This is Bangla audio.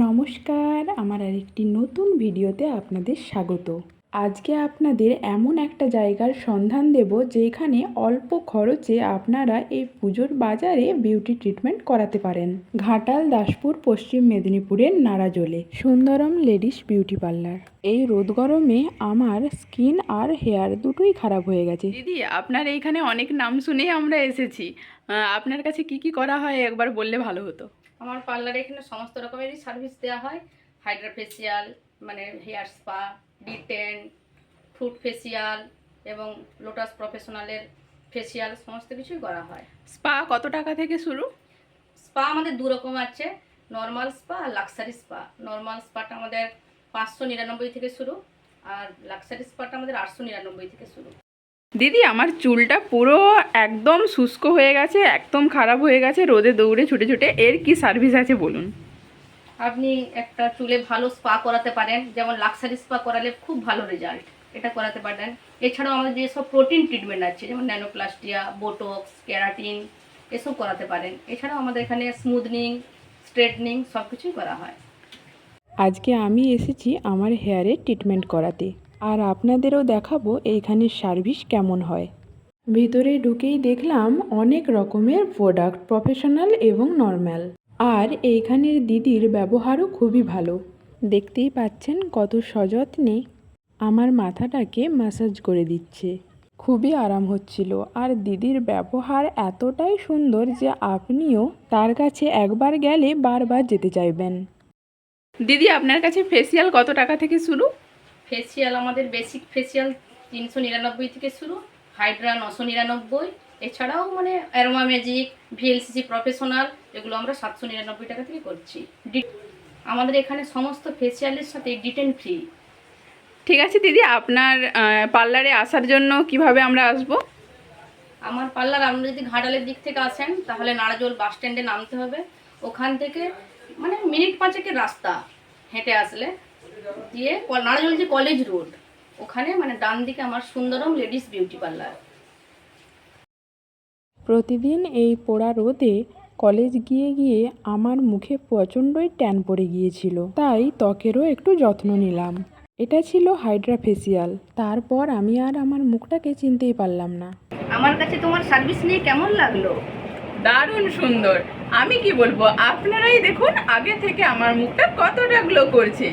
নমস্কার, আমার আরেকটি নতুন ভিডিওতে আপনাদের স্বাগত। আজকে আপনাদের এমন একটা জায়গার সন্ধান দেব যেখানে অল্প খরচে আপনারা এই পুজোর বাজারে বিউটি ট্রিটমেন্ট করাতে পারেন। ঘাটাল, দাসপুর, পশ্চিম মেদিনীপুরের নারাজলে, সুন্দরম লেডিস বিউটি পার্লার এই রোদ গরমে আমার স্কিন আর হেয়ার দুটোই খারাপ হয়ে গেছে। দিদি, আপনার এইখানে অনেক নাম শুনেই আমরা এসেছি। আপনার কাছে কি কি করা হয় একবার বললে ভালো হতো। আমার পার্লারে এখানে সমস্ত রকমেরই সার্ভিস দেওয়া হয়। হাইড্রা ফেসিয়াল মানে hair spa detan fruit facial এবং লোটাস প্রফেশনালের ফেসিয়াল সমস্ত কিছুই করা হয়। স্পা কত টাকা থেকে শুরু? স্পা আমাদের দু রকম আছে নর্মাল স্পা আর লাক্সারি স্পা। নর্মাল স্পাটা আমাদের পাঁচশো নিরানব্বই থেকে শুরু আর লাক্সারি স্পাটা আমাদের আটশো নিরানব্বই থেকে শুরু। দিদি আমার চুলটা পুরো একদম শুষ্ক হয়ে গেছে একদম খারাপ হয়ে গেছে রোদে দৌড়ে ছুটে ছুটে। এর কি সার্ভিস আছে বলুন? আপনি একটা চুলে ভালো স্পা করাতে পারেন যেমন লাক্সারি স্পা করালে খুব ভালো রেজাল্ট এটা করাতে পারেন। এছাড়াও আমাদের যেসব প্রোটিন ট্রিটমেন্ট আছে যেমন ন্যানোপ্লাস্টিয়া বোটক্স ক্যারাটিন এসব করাতে পারেন। এছাড়াও আমাদের এখানে স্মুথনিং স্ট্রেটনিং সব কিছুই করা হয়। আজকে আমি এসেছি আমার হেয়ারের ট্রিটমেন্ট করাতে। আর আপনাদেরও দেখাবো এইখানের সার্ভিস কেমন হয়। ভিতরে ঢুকেই দেখলাম অনেক রকমের প্রোডাক্ট প্রফেশনাল এবং নর্মাল আর এইখানের দিদির ব্যবহারও খুবই ভালো। দেখতেই পাচ্ছেন কত সযত্নে আমার মাথাটাকে ম্যাসাজ করে দিচ্ছে। খুবই আরাম হচ্ছিল। আর দিদির ব্যবহার এতটাই সুন্দর যে আপনিও তার কাছে একবার গেলে বারবার যেতে চাইবেন। দিদি, আপনার কাছে ফেসিয়াল কত টাকা থেকে শুরু? ফেসিয়াল আমাদের বেসিক ফেসিয়াল তিনশো নিরানব্বই থেকে শুরু হাইড্রা নশো নিরানব্বই। এছাড়াও মানে অ্যারোমা ম্যাজিক ভিএলসিসি প্রফেশনাল এগুলো আমরা সাতশো নিরানব্বই টাকা থেকে করছি। আমাদের এখানে সমস্ত ফেসিয়ালের সাথে ডিটেন ফ্রি ঠিক আছে দিদি আপনার পার্লারে আসার জন্য কীভাবে আমরা আসব? আমার পার্লার আপনি যদি ঘাটালের দিক থেকে আসেন তাহলে নারাজোল বাস স্ট্যান্ডে নামতে হবে। ওখান থেকে মানে মিনিট পাঁচেকের রাস্তা হেঁটে আসলে। দিয়ে ক- যে কলেজ রোড ওখানে মানে ডান দিকে আমার সুন্দরম লেডিস বিউটি পার্লার। প্রতিদিন এই পোড়া রোদে কলেজ গিয়ে গিয়ে আমার মুখে প্রচণ্ডই ট্যান পড়ে গিয়েছিল। তাই ত্বকেরও একটু যত্ন নিলাম। এটা ছিল হাইড্রা ফেসিয়াল। তারপর আমি আর আমার মুখটাকে চিনতেই পারলাম না। আমার কাছে তোমার সার্ভিস নিয়ে কেমন লাগল? দারুণ সুন্দর। আমি কি বলব আপনারাই দেখুন আগে থেকে আমার মুখটা কতটা গ্লো করছে।